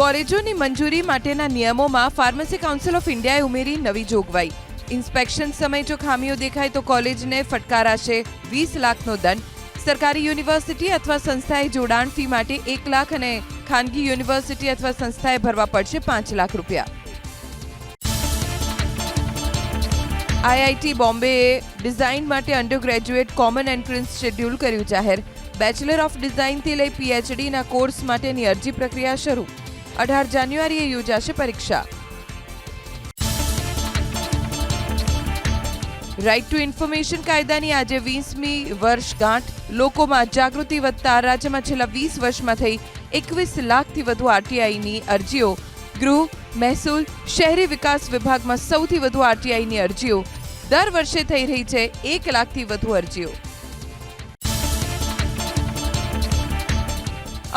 કોલેજોની મંજૂરી માટેના નિયમોમાં ફાર્મસી કાઉન્સિલ ઓફ ઇન્ડિયાએ ઉમેરી નવી જોગવાઈ. ઇન્સ્પેક્શન સમયે જો ખામીઓ દેખાય તો કોલેજને ફટકારાશે વીસ લાખનો દંડ. સરકારી યુનિવર્સિટી અથવા સંસ્થાએ જોડાણ ફી માટે એક લાખ અને ખાનગી યુનિવર્સિટી અથવા સંસ્થાએ ભરવા પડશે પાંચ લાખ રૂપિયા. આઈઆઈટી બોમ્બેએ ડિઝાઇન માટે undergraduate common entrance schedule કર્યું જાહેર. બેચલર ઓફ ડિઝાઇનથી લઈ પીએચડીના કોર્સ માટેની અરજી પ્રક્રિયા શરૂ. અઢાર જાન્યુઆરીએ યોજાશે પરીક્ષા. રાઇટ ટુ ઇન્ફોર્મેશન કાયદાની આજે વીસમી વર્ષગાંઠ. લોકોમાં જાગૃતિ વધતા રાજ્યમાં છેલ્લા વીસ વર્ષમાં થઈ એકવીસ લાખથી વધુ આરટીઆઈની અરજીઓ. ગૃહ, મહેસૂલ, શહેરી વિકાસ વિભાગમાં સૌથી વધુ આરટીઆઈની અરજીઓ. દર વર્ષે થઈ રહી છે એક લાખથી વધુ અરજીઓ.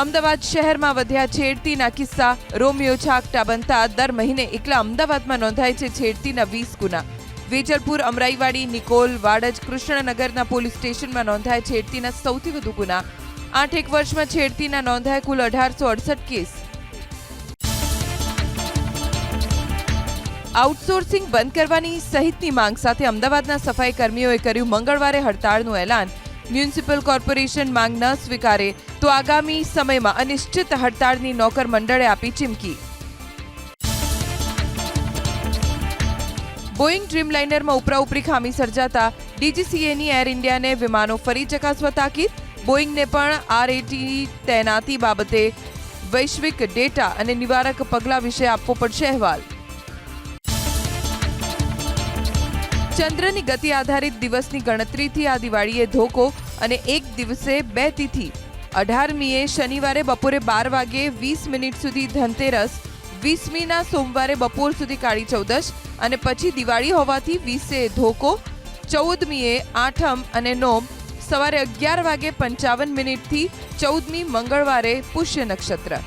અમદાવાદ શહેરમાં વધ્યા છેડતીના કિસ્સા. રોમિયો છાકટા બનતા દર મહિને એકલા અમદાવાદમાં નોંધાય છે છેડતીના વીસ ગુના. વેજલપુર, અમરાઈવાડી, નિકોલ, વાડજ, કૃષ્ણનગરના પોલીસ સ્ટેશનમાં નોંધાય છેડતીના સૌથી વધુ ગુના. આઠ એક વર્ષમાં છેડતીના નોંધાય કુલ અઢારસો અડસઠ કેસ. આઉટસોર્સિંગ બંધ કરવાની સહિતની માંગ સાથે અમદાવાદના સફાઈ કર્મીઓએ કર્યું મંગળવારે હડતાળનું એલાન. મ્યુનિસિપલ કોર્પોરેશન માંગ ન સ્વીકારે તો આગામી સમયમાં અનિશ્ચિત હડતાળની નોકર મંડળે આપી ચીમકી. બોઇંગ ડ્રીમલાઇનરમાં ઉપરાઉપરી ખામી સર્જાતા ડીજીસીએની એર ઇન્ડિયાને વિમાનો ફરી ચકાસવા તાકીદ. બોઇંગને પણ આરએટી તૈનાતી બાબતે વૈશ્વિક ડેટા અને નિવારક પગલાં વિશે આપવો પડશે અહેવાલ. ચંદ્રની ગતિ આધારિત દિવસની ગણતરીથી આ દિવાળીએ ધોકો અને એક દિવસે બે તિથિ. અઢારમીએ શનિવારે બપોરે બાર વાગ્યે વીસ મિનિટ સુધી ધનતેરસ, વીસમીના સોમવારે બપોર સુધી કાળી ચૌદશ અને પછી દિવાળી હોવાથી વીસે ધોકો, ચૌદમીએ આઠમ અને નોમ, સવારે અગિયાર વાગે પંચાવન મિનિટથી ચૌદમી મંગળવારે પુષ્ય નક્ષત્ર.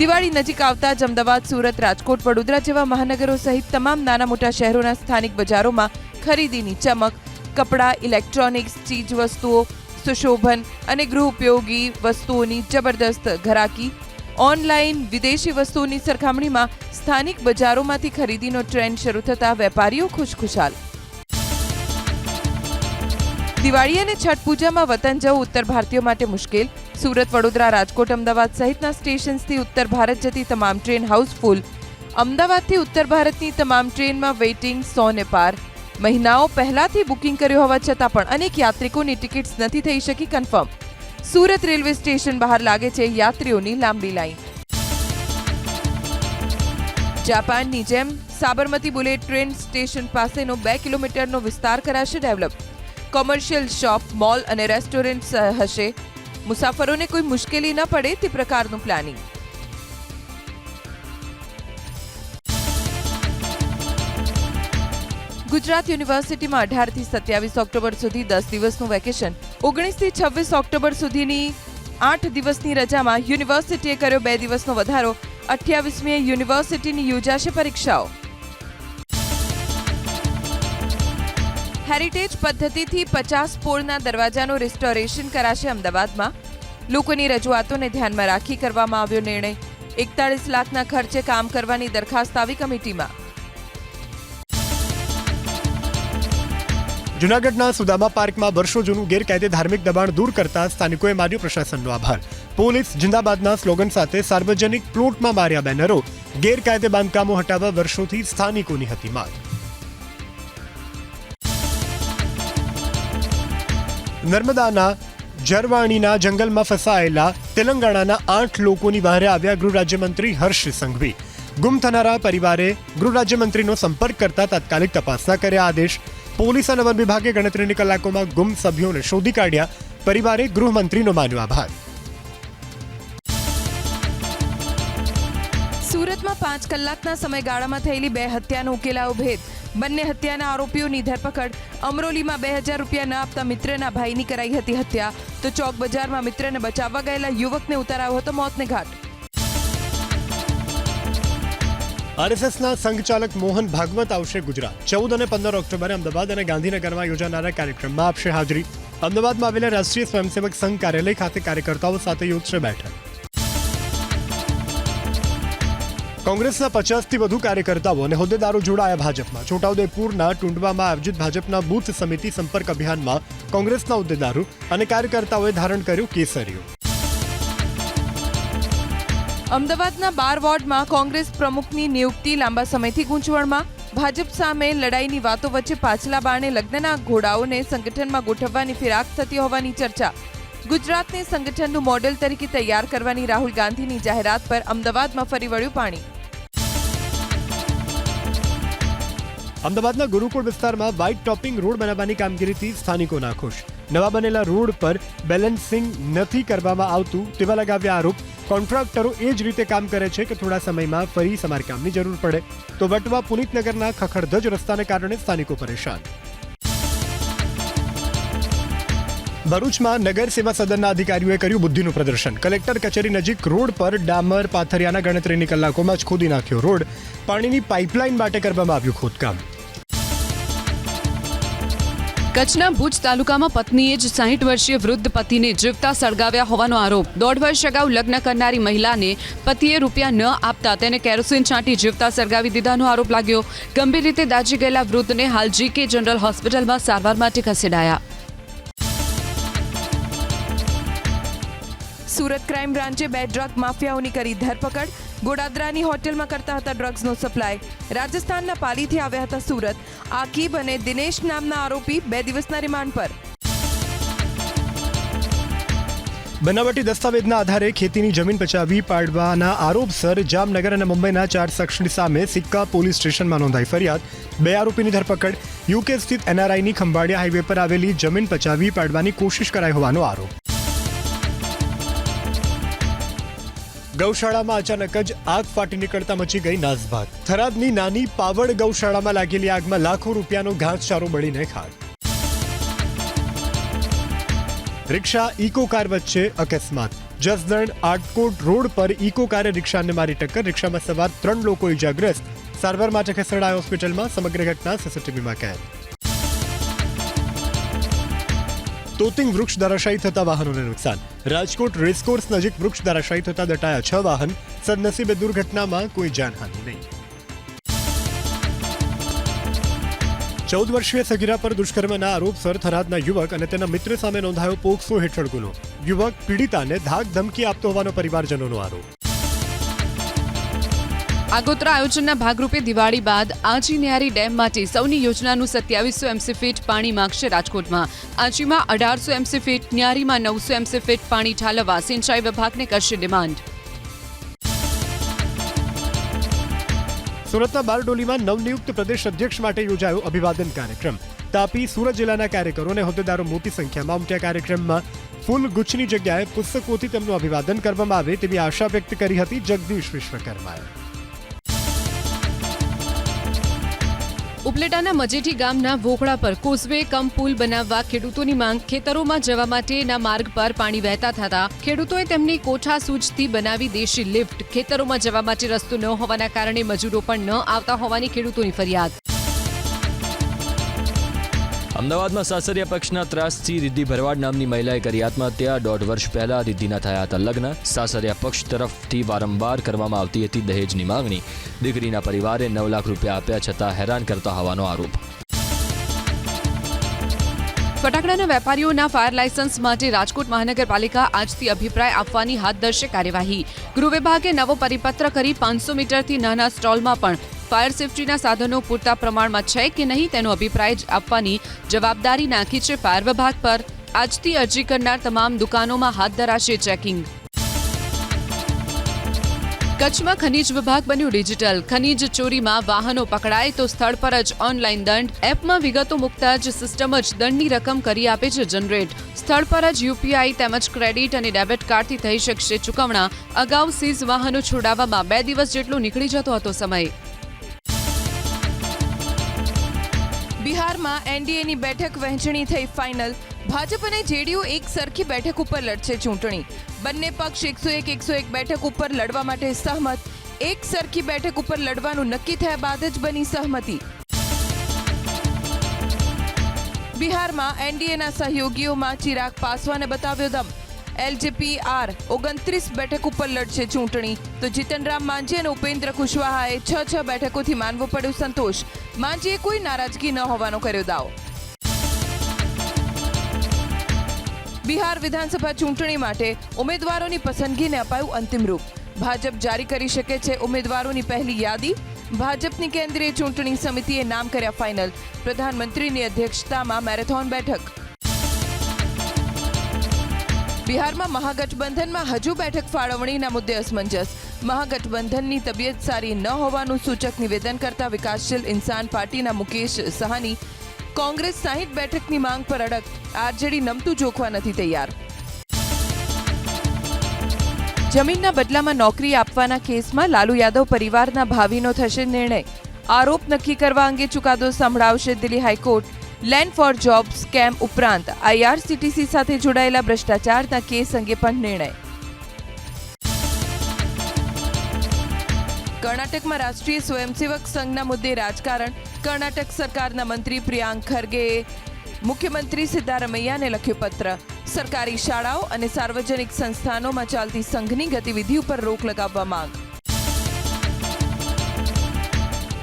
દિવાળી નજીક આવતા જ અમદાવાદ, સુરત, રાજકોટ, વડોદરા જેવા મહાનગરો સહિત તમામ નાના મોટા શહેરોના સ્થાનિક બજારોમાં ખરીદીની ચમક, કપડાં, ઇલેક્ટ્રોનિક્સ, ચીજ વસ્તુઓ, સુશોભન અને ગૃહ ઉપયોગી વસ્તુઓની જબરદસ્ત ઘરાકી, ઓનલાઈન વિદેશી વસ્તુઓની સરખામણીમાં સ્થાનિક બજારોમાંથી ખરીદીનો ટ્રેન્ડ શરૂ થતા વેપારીઓ ખુશખુશાલ. દિવાળી અને છઠ પૂજામાં વતન જવું ઉત્તર ભારતીયો માટે મુશ્કેલ સુરત, વડોદરા, રાજકોટ, અમદાવાદ સહિતના સ્ટેશન્સથી ઉત્તર ભારત જતી તમામ ટ્રેન હાઉસફુલ. અમદાવાદથી ઉત્તર ભારતની તમામ ટ્રેનમાં વેઇટિંગ સોને પાર. મહિનાઓ પહેલાથી બુકિંગ કર્યું હોવા છતાં પણ અનેક યાત્રિકોની ટિકિટ્સ નથી થઈ શકી કન્ફર્મ. સુરત રેલવે સ્ટેશન બહાર લાગે છે યાત્રીઓની લાંબી લાઈન. જાપાનની જેમ સાબરમતી બુલેટ ટ્રેન સ્ટેશન પાસેનો બે કિલોમીટરનો વિસ્તાર કરાશે ડેવલપ. કોમર્શિયલ શોપ, મોલ અને રેસ્ટોરન્ટ હશે. મુસાફરોને કોઈ મુશ્કેલી ન પડે તે પ્રકારનું પ્લાનિંગ ગુજરાત યુનિવર્સિટીમાં અઢારથી સત્યાવીસ ઓક્ટોબર સુધી દસ દિવસનું વેકેશન, ઓગણીસથી છવ્વીસ ઓક્ટોબર સુધીની આઠ દિવસની રજામાં યુનિવર્સિટીએ કર્યો બે દિવસનો વધારો. અઠ્યાવીસમીએ યુનિવર્સિટીની યોજાશે પરીક્ષાઓ. હેરિટેજ પદ્ધતિથી પચાસ પોળના દરવાજાનું રિસ્ટોરેશન કરાશે અમદાવાદમાં. લોકોની રજૂઆતોને ધ્યાનમાં રાખી કરવામાં આવ્યો નિર્ણય. એકતાળીસ લાખના ખર્ચે કામ કરવાની દરખાસ્ત આવી કમિટીમાં. જૂનાગઢના સુદામા પાર્કમાં વર્ષો જૂનું ગેરકાયદે ધાર્મિક દબાણ દૂર કરતા સ્થાનિકોએ માર્યો પ્રશાસનનો આભાર. પોલીસ જિંદાબાદના સ્લોગન સાથે સાર્વજનિક પ્લોટમાં માર્યા બેનરો. ગેરકાયદે બાંધકામો હટાવવા વર્ષોથી સ્થાનિકોની હતી માંગ. નર્મદાના જરવાણીના જંગલમાં ફસાયેલા તેલંગાણાના આઠ લોકોની બહારે આવ્યા ગૃહ રાજ્યમંત્રી હર્ષ સંઘવી. ગુમ થનારા પરિવારે ગૃહ રાજ્યમંત્રીનો સંપર્ક કરતા તાત્કાલિક તપાસના કર્યા આદેશ. પોલીસ અને વન વિભાગે ગણતરીની કલાકોમાં ગુમ સભ્યોને શોધી કાઢ્યા. પરિવારે ગૃહમંત્રીનો માન્યો આભાર. સુરતમાં પાંચ કલાકના સમયગાળામાં થયેલી બે હત્યાનો ઉકેલાયો ભેદ. બંને હત્યાના આરોપીઓની ધરપકડ. અમરોલીમાં બે હજાર રૂપિયા ન આપતા મિત્રના ભાઈની કરાઈ હતી હત્યા. તો ચોક બજારમાં મિત્રને બચાવવા ગયેલા યુવકને ઉતારાયો હતો મોતને ઘાટ. આરએસએસના સંઘચાલક મોહન ભાગવત આવશે ગુજરાત. ચૌદ અને પંદર ઓક્ટોબરે અમદાવાદ અને ગાંધીનગરમાં યોજાનારા કાર્યક્રમમાં આપશે હાજરી. અમદાવાદમાં આવેલા રાષ્ટ્રીય સ્વયંસેવક સંઘ કાર્યાલય ખાતે કાર્યકર્તાઓ સાથે યોજશે બેઠક. કોંગ્રેસના પચાસથી વધુ કાર્યકર્તાઓ અને હોદ્દેદારો જોડાયા ભાજપમાં. છોટાઉદેપુરના ટુંડવામાં આયોજિત ભાજપના બૂથ સમિતિ સંપર્ક અભિયાનમાં કોંગ્રેસના હોદ્દેદારો અને કાર્યકર્તાઓએ ધારણ કર્યું કેસરિયું અમદાવાદના બાર વોર્ડમાં કોંગ્રેસ પ્રમુખની નિયુક્તિ લાંબા સમયથી ગૂંચવણમાં. ભાજપ સામે લડાઈની વાતો વચ્ચે પાછલા બાણે લગ્નના ઘોડાઓને સંગઠનમાં ગોઠવવાની ફિરાક થતી હોવાની ચર્ચા. ગુજરાતને સંગઠનનું મોડેલ તરીકે તૈયાર કરવાની રાહુલ ગાંધીની જાહેરાત પર અમદાવાદમાં ફરી વળ્યું પાણી. અમદાવાદના ગુરુકુળ વિસ્તારમાં વ્હાઇટ ટોપિંગ રોડ બનાવવાની કામગીરીથી સ્થાનિકો નાખુશ નવા બનેલા રોડ પર બેલેન્સિંગ નથી કરવામાં આવતું તેવા લગાવ્યા આરોપ. કોન્ટ્રાક્ટરો એ જ રીતે કામ કરે છે કે થોડા સમયમાં ફરી સમારકામની જરૂર પડે. તો વટવા પુનિતનગરના ખખડધજ રસ્તાને કારણે સ્થાનિકો પરેશાન. ભરૂચમાં નગર સેવા સદનના અધિકારીઓએ કર્યું બુદ્ધિનું પ્રદર્શન. કલેક્ટર કચેરી નજીક રોડ પર ડામર પાથરિયાના ગણતરીની કલાકોમાં જ ખોદી નાખ્યો રોડ. પાણીની પાઇપલાઇન માટે કરવામાં આવ્યું ખોદકામ. કચ્છના ભુજ તાલુકામાં પત્નીએ જ સાહીઠ વર્ષીય વૃદ્ધ પતિને જીવતા સળગાવ્યા હોવાનો આરોપ. દોઢ વર્ષ અગાઉ લગ્ન કરનારી મહિલાને પતિએ રૂપિયા ન આપતા તેને કેરોસીન છાંટી જીવતા સળગાવી દીધાનો આરોપ લાગ્યો. ગંભીર રીતે દાઝી ગયેલા વૃદ્ધને હાલ જીકે જનરલ હોસ્પિટલમાં સારવાર માટે ખસેડાયા. સુરત ક્રાઇમ બ્રાન્ચે બે ડ્રગ માફિયાઓની કરી ધરપકડ. ગોડાદરાની હોટેલમાં કરતા હતા ડ્રગ્સનો સપ્લાય. રાજસ્થાનના પાલીથી આવ્યા હતા સુરત. આકીબ અને દિનેશ નામના આરોપી બે દિવસના રિમાન્ડ પર. બનાવટી દસ્તાવેજના આધારે ખેતીની જમીન પચાવી પાડવાના આરોપસર જામનગર અને મુંબઈના ચાર શખ્સની સામે સિક્કા પોલીસ સ્ટેશનમાં નોંધાઈ ફરિયાદ. બે આરોપીની ધરપકડ. યુકે સ્થિત એનઆરઆઈની ખંભાળિયા હાઈવે પર આવેલી જમીન પચાવી પાડવાની કોશિશ કરાઈ હોવાનો આરોપ. ગૌશાળામાં અચાનક જ આગ ફાટી નીકળતા મચી ગઈ નાસભાગ. થરાદની નાની પાવડ ગૌશાળામાં લાગેલી આગમાં લાખો રૂપિયાનો ઘાસચારો બળીને ખાક રિક્ષા ઇકો કાર વચ્ચે અકસ્માત. જસદણ આટકોટ રોડ પર ઇકો કારે રિક્ષાને મારી ટક્કર. રિક્ષામાં સવાર ત્રણ લોકો ઇજાગ્રસ્ત. સારવાર માટે ખસેડાયા હોસ્પિટલમાં સમગ્ર ઘટના સીસીટીવીમાં કેદ. તોતિંગ વૃક્ષ ધરાશાયી થતા વાહનોને નુકસાન. રાજકોટ રેસકોર્સ નજીક વૃક્ષ ધરાશાયી થતા દટાયા છ વાહન. સદનસીબે દુર્ઘટનામાં કોઈ જાનહાનિ નહીં. ચૌદ વર્ષીય સગીરા પર દુષ્કર્મના આરોપસર થરાદના યુવક અને તેના મિત્ર સામે નોંધાયો પોક્સો હેઠળ ગુનો. યુવક પીડિતાને ધાક ધમકી આપતો હોવાનો પરિવારજનોનો આરોપ. આગોતરા આયોજનના ભાગરૂપે દિવાળી બાદ આજી ન્યારી ડેમ માટે સૌની યોજનાનું સત્યાવીસો એમસી ફીટ પાણી માગશે રાજકોટમાં. આજીમાં અઢારસો એમસી ફીટ, ન્યારીમાં નવસો એમસી ફીટ પાણી ઠાલવવા સિંચાઈ વિભાગને કરશે ડિમાન્ડ. સુરતના બારડોલીમાં નવનિયુક્ત પ્રદેશ અધ્યક્ષ માટે યોજાયો અભિવાદન કાર્યક્રમ. તાપી સુરત જિલ્લાના કાર્યકરો અને હોદ્દેદારો મોટી સંખ્યામાં ઉમટ્યા કાર્યક્રમમાં ફૂલ ગુચ્છની જગ્યાએ પુસ્તકોથી તેમનું અભિવાદન કરવામાં આવે તેવી આશા વ્યક્ત કરી હતી જગદીશ વિશ્વકર્માએ. ઉપલેટાના મજેઠી ગામના વોકળા પર કોઝવે, કમ પુલ બનાવવા ખેડૂતોની માંગ ખેતરોમાં જવા માટેના માર્ગ પર પાણી વહેતા થતા ખેડૂતોએ તેમની કોઠા સૂજથી બનાવી દેશી લિફ્ટ. ખેતરોમાં જવા માટે રસ્તો ન હોવાના કારણે મજૂરો પણ ન આવતા હોવાની ખેડૂતોની ફરિયાદ. અમદાવાદમાં સાસરિયા પક્ષના ત્રાસથી રિદ્ધિ ભરવાડ નામની મહિલાએ કરી આત્મહત્યા. દોઢ વર્ષ પહેલા રિદ્ધિના થયા હતા લગ્ન. સાસરિયા પક્ષ તરફથી વારંવાર કરવામાં આવતી હતી દહેજની માંગણી. દીકરીના પરિવારે નવ લાખ રૂપિયા આપ્યા છતાં હેરાન કરતા હોવાનો આરોપ. ફટાકડાના વેપારીઓના ફાયર લાયસન્સ માટે રાજકોટ મહાનગરપાલિકા આજથી અભિપ્રાય આપવાની હાથ ધરશે કાર્યવાહી. ગૃહ વિભાગે નવો પરિપત્ર કરી પાંચસો મીટરથી નાના સ્ટોલમાં પણ ફાયર સેફટીના સાધનો પૂરતા પ્રમાણમાં છે કે નહીં તેનો અભિપ્રાય આપવાની જવાબદારી નાખી છે ફાયર વિભાગ પર. આજથી અરજી કરનાર તમામ દુકાનોમાં હાથ ધરાશે ચેકિંગ. કચ્છમાં ખનીજ વિભાગ બન્યું ડિજિટલ. ખનીજ ચોરીમાં વાહનો પકડાય તો સ્થળ પર જ ઓનલાઈન દંડ. એપમાં વિગતો મુકતા જ સિસ્ટમ જ દંડની રકમ કરી આપે છે જનરેટ. સ્થળ પર જ યુપીઆઈ તેમજ ક્રેડિટ અને ડેબિટ કાર્ડથી થઈ શકશે ચૂકવણા. અગાઉ સીઝ વાહનો છોડાવવામાં બે દિવસ જેટલો નીકળી જતો હતો સમય. બિહારમાં એનડીએની બેઠક વહેંચણી થઈ ફાઇનલ. ભાજપ અને જેડીયુ એક સરખી બેઠક ઉપર લડશે ચૂંટણી. બંને પક્ષ એકસો એક એકસો એક બેઠક ઉપર લડવા માટે સહમત. એક સરખી બેઠક ઉપર લડવાનું નક્કી થયા બાદ જ બની સહમતિ. બિહારમાં એનડીએના સહયોગીઓમાં ચિરાગ પાસવાને બતાવ્યો દમ. એલજેપીઆર ઓગણત્રીસ બેઠક ઉપર લડશે ચૂંટણી. તો જીતનરામ માંઝી અને ઉપેન્દ્ર કુશવાહાએ છ છ બેઠકોથી માનવો પડ્યો સંતોષ. માંઝીએ કોઈ નારાજગી ન હોવાનો કર્યો દાવો. બિહાર વિધાનસભા ચૂંટણી માટે ઉમેદવારોની પસંદગીને અપાયું અંતિમ રૂપ. ભાજપ જારી કરી શકે છે ઉમેદવારોની પહેલી યાદી. ભાજપની કેન્દ્રીય ચૂંટણી સમિતિએ નામ કર્યા ફાઇનલ. પ્રધાનમંત્રીની અધ્યક્ષતામાં મેરેથોન બેઠક. બિહારમાં મહાગઠબંધનમાં હજુ બેઠક ફાળવણીના મુદ્દે અસમંજસ. મહાગઠબંધનની તબિયત સારી ન હોવાનું સૂચક નિવેદન કરતા વિકાસશીલ ઇન્સાન પાર્ટીના મુકેશ સહાની કોંગ્રેસ સાહીઠ બેઠકની માંગ પર અડગ. આરજેડી નમતું જોખવા નથી તૈયાર. જમીનના બદલામાં નોકરી આપવાના કેસમાં લાલુ યાદવ પરિવારના ભાવિનો થશે નિર્ણય. આરોપ નક્કી કરવા અંગે ચુકાદો સંભળાવશે Delhi high court. Land for job scam ઉપરાંત આઈઆરસીટીસી સાથે જોડાયેલા ભ્રષ્ટાચારના કેસ અંગે પણ નિર્ણય. કર્ણાટકમાં રાષ્ટ્રીય સ્વયંસેવક સંઘના મુદ્દે રાજકારણ. કર્ણાટક સરકારના મંત્રી પ્રિયાંક ખરગેએ મુખ્યમંત્રી સિદ્ધારમૈયાને લખ્યો પત્ર. સરકારી શાળાઓ અને સાર્વજનિક સંસ્થાનોમાં ચાલતી સંઘની ગતિવિધિ ઉપર રોક લગાવવા માંગ.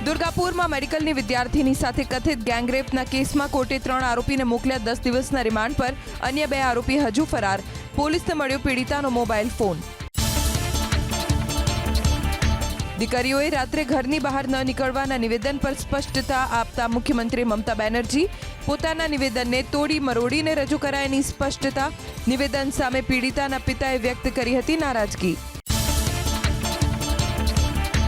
દુર્ગાપુરમાં મેડિકલની વિદ્યાર્થીની સાથે કથિત ગેંગરેપના કેસમાં કોર્ટે ત્રણ આરોપીને મોકલ્યા દસ દિવસના રિમાન્ડ પર. અન્ય બે આરોપી હજુ ફરાર. પોલીસને મળ્યો પીડિતાનો મોબાઈલ ફોન. દીકરીઓએ રાત્રે ઘરની બહાર ન નીકળવાના નિવેદન પર સ્પષ્ટતા આપતા મુખ્યમંત્રી મમતા બેનર્જી પોતાના નિવેદનને તોડી મરોડીને રજૂ કરાયની સ્પષ્ટતા. નિવેદન સામે પીડિતાના પિતાએ વ્યક્ત કરી હતી નારાજગી.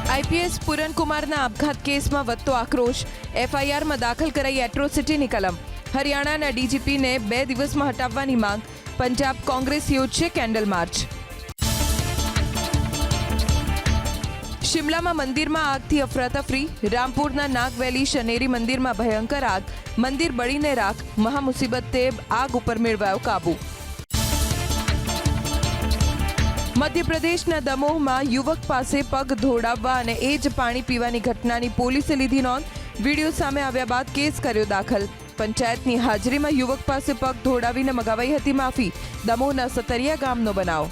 આઈપીએસ પૂરણકુમારના આપઘાત કેસમાં વધતો આક્રોશ. એફઆઈઆરમાં દાખલ કરાઈ એટ્રોસિટીની કલમ. હરિયાણાના ડીજીપીને બે દિવસમાં હટાવવાની માંગ. પંજાબ કોંગ્રેસ યોજશે કેન્ડલ માર્ચ. શિમલામાં મંદિરમાં આગથી અફરાતફરી. રામપુરના નાગવેલી શનેરી મંદિરમાં ભયંકર આગ. મંદિર બળીને રાખ. મહામુસીબતે આગ ઉપર મેળવાયો કાબુ. મધ્યપ્રદેશના દમોહમાં યુવક પાસે પગ ધોડાવવા અને એ જ પાણી પીવાની ઘટનાની પોલીસે લીધી નોંધ. વીડિયો સામે આવ્યા બાદ કેસ કર્યો દાખલ. પંચાયતની હાજરીમાં યુવક પાસે પગ ધોડાવીને મગાવાઈ હતી માફી. દમોહના સતરિયા ગામનો બનાવ.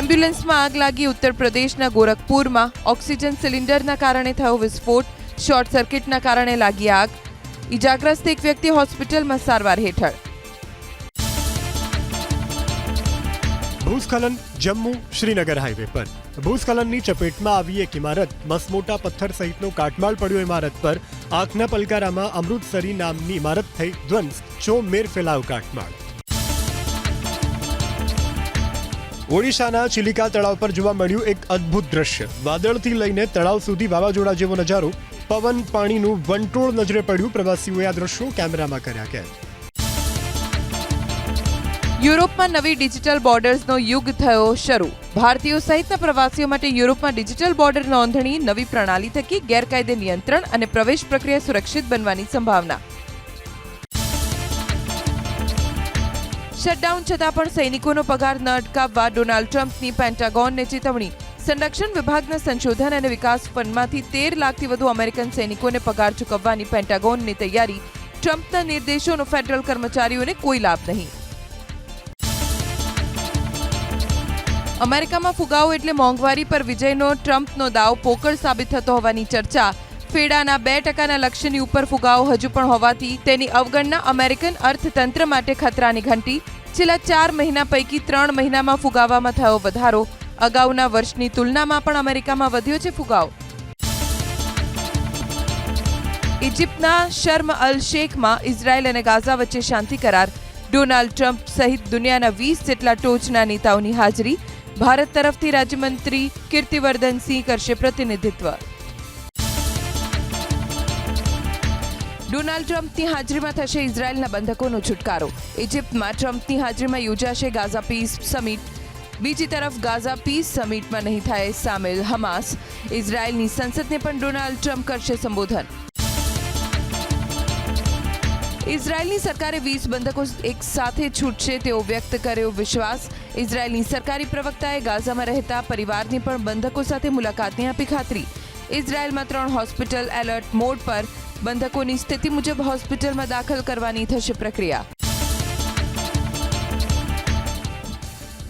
એમ્બ્યુલન્સમાં આગ લાગી ઉત્તર પ્રદેશના ગોરખપુરમાં ઓક્સિજન સિલિન્ડરના કારણે થયો વિસ્ફોટ. શોર્ટ સર્કિટના કારણે લાગી આગ. ઇજાગ્રસ્ત એક વ્યક્તિ હોસ્પિટલમાં સારવાર હેઠળ. ભૂસ્ખલન જમ્મુ શ્રીનગર હાઈવે પર. ભૂસ્ખલનની ચપેટમાં આવી એક ઇમારત, મસમોટા પથ્થર સહિતનો કાટમાળ પડ્યો ઇમારત પર, આંખના પલકારામાં અમૃતસરી નામની ઇમારત થઈ ધ્વંસ ચો મેર ફેલાવ કાટમાળ. ઓડિશાના ચિલિકા તળાવ પર જોવા મળ્યું એક અદ્ભુત દ્રશ્ય. વાદળથી લઈને તળાવ સુધી વાવાઝોડા જેવો નજારો, પવન, પાણીનું વંટોળ નજરે પડ્યું પ્રવાસીઓએ આ દ્રશ્યો કેમેરામાં કર્યા કેદ. યુરોપમાં નવી ડિજિટલ બોર્ડર્સનો યુગ થયો શરૂ. ભારતીયો સહિતના પ્રવાસીઓ માટે યુરોપમાં ડિજિટલ બોર્ડર નોંધણી નવી પ્રણાલી થકી ગેરકાયદે નિયંત્રણ અને પ્રવેશ પ્રક્રિયા સુરક્ષિત બનવાની સંભાવના. શટડાઉન છતાં પણ સૈનિકોનો પગાર ન અટકાવવા ડોનાલ્ડ ટ્રમ્પની પેન્ટાગોનને ચેતવણી. સંરક્ષણ વિભાગના સંશોધન અને વિકાસ ફંડમાંથી તેર લાખથી વધુ અમેરિકન સૈનિકોને પગાર ચૂકવવાની પેન્ટાગોનની તૈયારી. ટ્રમ્પના નિર્દેશોનો ફેડરલ કર્મચારીઓને કોઈ લાભ નહીં. અમેરિકામાં ફુગાવો એટલે મોંઘવારી પર વિજયનો ટ્રમ્પનો દાવ પોકળ સાબિત થતો હોવાની ચર્ચા. ફેડાના બે ટકાના લક્ષ્યની ઉપર ફુગાવો હજુ પણ હોવાથી તેની અવગણના અમેરિકન અર્થતંત્ર માટે ખતરાની ઘંટી. છેલ્લા ચાર મહિના પૈકી ત્રણ મહિનામાં ફુગાવામાં થયો વધારો. અગાઉના વર્ષની તુલનામાં પણ અમેરિકામાં વધ્યો છે ફુગાવો. ઇજિપ્તના શર્મ અલ શેખમાં ઇઝરાયલ અને ગાઝા વચ્ચે શાંતિ કરાર. ડોનાલ્ડ ટ્રમ્પ સહિત દુનિયાના વીસ જેટલા ટોચના નેતાઓની હાજરી. ભારત તરફથી રાજ્યમંત્રી કીર્તિવર્ધનસિંહ કરશે પ્રતિનિધિત્વ. ડોનાલ્ડ ટ્રમ્પની હાજરીમાં થશે ઇઝરાયેલના બંધકોનો છુટકારો. ઇજિપ્તમાં ટ્રમ્પની હાજરીમાં યોજાશે ગાઝા પીસ સમિટ. બીજી તરફ ગાઝા પીસ સમિટમાં નહીં થાય સામેલ હમાસ. ઇઝરાયેલની સંસદને પણ ડોનાલ્ડ ટ્રમ્પ કરશે સંબોધન. ઇઝરાયેલની સરકારે વીસ બંધકો એક સાથે છૂટશે તેવો વ્યક્ત કર્યો વિશ્વાસ. ઇઝરાયેલની સરકારી પ્રવક્તાએ ગાઝામાં રહેતા પરિવારની પણ બંધકો સાથે મુલાકાતની આપી ખાતરી. ઇઝરાયેલમાં ત્રણ હોસ્પિટલ એલર્ટ મોડ પર બંધકોની સ્થિતિ મુજબ હોસ્પિટલમાં દાખલ કરવાની થશે પ્રક્રિયા.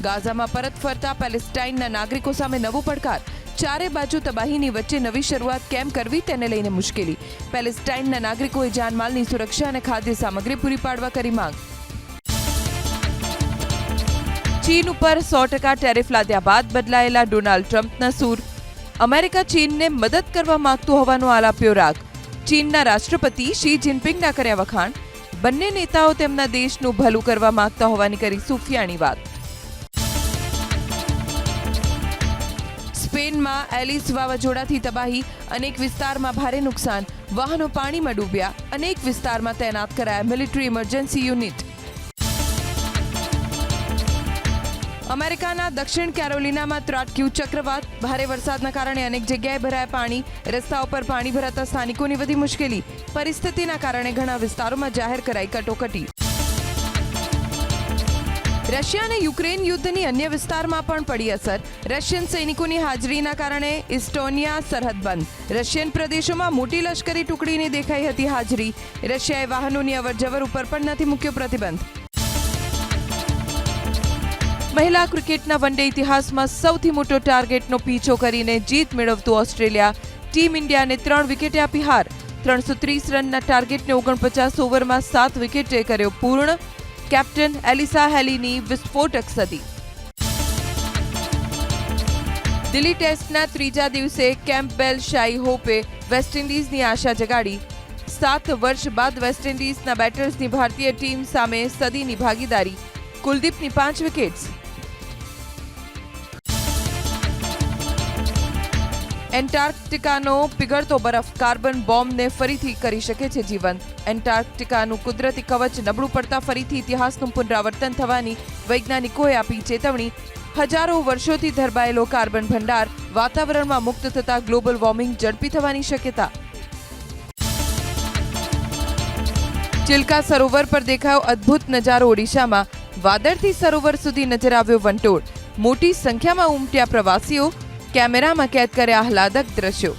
ગાઝામાં પરત ફરતા પેલેસ્ટાઇનના નાગરિકો સામે નવો પડકાર. ચારે બાજુ તબાહીની વચ્ચે નવી શરૂઆત કેમ કરવી તેને લઈને મુશ્કેલી. પેલેસ્ટાઇનના નાગરિકોએ જાનમાલની સુરક્ષા અને ખાદ્ય સામગ્રી પૂરી પાડવા કરી માંગ. ચીન ઉપર સો ટકા ટેરિફ લાદ્યા બાદ બદલાયેલા ડોનાલ્ડ ટ્રમ્પના સૂર. અમેરિકા ચીનને મદદ કરવા માંગતું હોવાનો આલાપ્યો રાગ. ચીનના રાષ્ટ્રપતિ શી જિનપિંગના કર્યા વખાણ. બંને નેતાઓ તેમના દેશનું ભલું કરવા માંગતા હોવાની કરી સુફિયાણી વાત. સ્પેનમાં એલિસ વાવાઝોડાથી તબાહી, અનેક વિસ્તારમાં ભારે નુકસાન. વાહનો પાણીમાં ડૂબ્યા, અનેક વિસ્તારમાં તૈનાત કરાયા મિલિટરી ઇમરજન્સી યુનિટ. અમેરિકાના દક્ષિણ કેરોલિનામાં ત્રાટક્યું ચક્રવાત. ભારે વરસાદના કારણે અનેક જગ્યાએ ભરાયા પાણી. રસ્તાઓ પર પાણી ભરાતા સ્થાનિકોની વધી મુશ્કેલી. પરિસ્થિતિના કારણે ઘણા વિસ્તારોમાં જાહેર કરાઈ કટોકટી. રશિયા અને યુક્રેન યુદ્ધની અન્ય વિસ્તારમાં પણ પડી અસર. રશિયન સૈનિકોની હાજરીના કારણે ઇસ્ટોનિયા સરહદ બંધ. રશિયન પ્રદેશોમાં મોટી લશ્કરી ટુકડીની દેખાઈ હતી હાજરી. રશિયાએ વાહનોની અવરજવર ઉપર પણ નથી મૂક્યો પ્રતિબંધ. મહિલા ક્રિકેટના વન ડે ઇતિહાસમાં સૌથી મોટો ટાર્ગેટનો પીછો કરીને જીત મેળવતું ઓસ્ટ્રેલિયા ટીમ ઇન્ડિયાને ત્રણ વિકેટે આપી હાર ત્રણસો ત્રીસ રનના ટાર્ગેટને ઓગણપચાસ ઓવરમાં સાત વિકેટે કર્યો પૂર્ણ કેપ્ટન એલિસા હેલીની વિસ્ફોટક સદી દિલ્હી ટેસ્ટના ત્રીજા દિવસે કેમ્પબેલ શાઈ હોપે વેસ્ટ ઇન્ડિઝની આશા જગાડી સાત વર્ષ બાદ વેસ્ટ ઇન્ડિઝના બેટર્સની ભારતીય ટીમ સામે સદીની ભાગીદારી કુલદીપની પાંચ વિકેટ્સ એન્ટાર્કટિકાનો પીગળતો બરફ કાર્બન બોમ્બને ફરીથી કરી શકે છે જીવંત એન્ટાર્કટિકાનું કુદરતી કવચ નબળું પડતા ફરીથી ઇતિહાસનું પુનરાવર્તન થવાની વૈજ્ઞાનિકોએ આપી ચેતવણી. હજારો વર્ષોથી ધરબાયેલો કાર્બન ભંડાર વાતાવરણમાં મુક્ત થતા ગ્લોબલ વોર્મિંગ ઝડપી થવાની શક્યતા. ચિલ્કા સરોવર પર દેખાયો અદ્ભુત નજારો ઓડિશામાં. વાદળથી સરોવર સુધી નજર આવ્યો વંટોળ. મોટી સંખ્યામાં ઉમટ્યા પ્રવાસીઓ કેમેરામાં કેદ કર્યા આહલાદક દ્રશ્યો.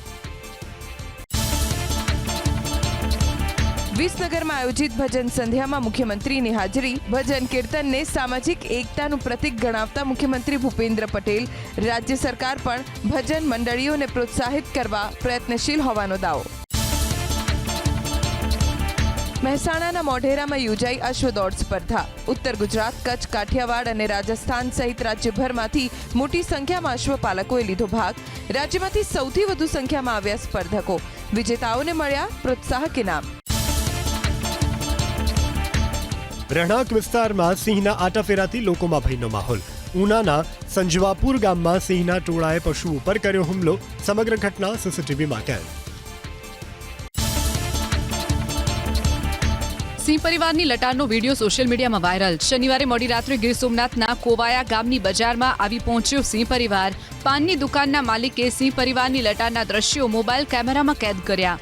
વિસનગરમાં આયોજિત ભજન સંધ્યામાં મુખ્યમંત્રીની હાજરી. ભજન કીર્તનને સામાજિક એકતાનું પ્રતીક ગણાવતા મુખ્યમંત્રી ભૂપેન્દ્ર પટેલ, રાજ્ય સરકાર પણ ભજન મંડળીઓને પ્રોત્સાહિત કરવા પ્રયત્નશીલ હોવાનો દાવો. મહેસાણાના મોઢેરામાં યોજાઈ અશ્વદોડ સ્પર્ધા. ઉત્તર ગુજરાત, કચ્છ, કાઠિયાવાડ અને રાજસ્થાન સહિત રાજ્યભરમાંથી મોટી સંખ્યામાં અશ્વપાલકોએ લીધો ભાગ. રાજ્યમાંથી સૌથી વધુ સંખ્યામાં આવ્યા સ્પર્ધકો. વિજેતાઓને મળ્યા પ્રોત્સાહક ઇનામ રહેણાંક વિસ્તારમાં સિંહના આટાફેરાથી લોકોમાં ભયનો માહોલ. ઉનાના સંજવાપુર ગામમાં સિંહના ટોળાએ પશુ ઉપર કર્યો હુમલો. સમગ્ર ઘટના સીસીટીવીમાં કેદ. સિંહ પરિવારની લટારનો વીડિયો સોશિયલ મીડિયામાં વાયરલ. શનિવારે મોડી રાત્રે ગીર સોમનાથના કોવાયા ગામની બજારમાં આવી પહોંચ્યો સિંહ પરિવાર. પાનની દુકાનના માલિકે સિંહ પરિવારની લટારના દ્રશ્યો મોબાઈલ કેમેરામાં કેદ કર્યા.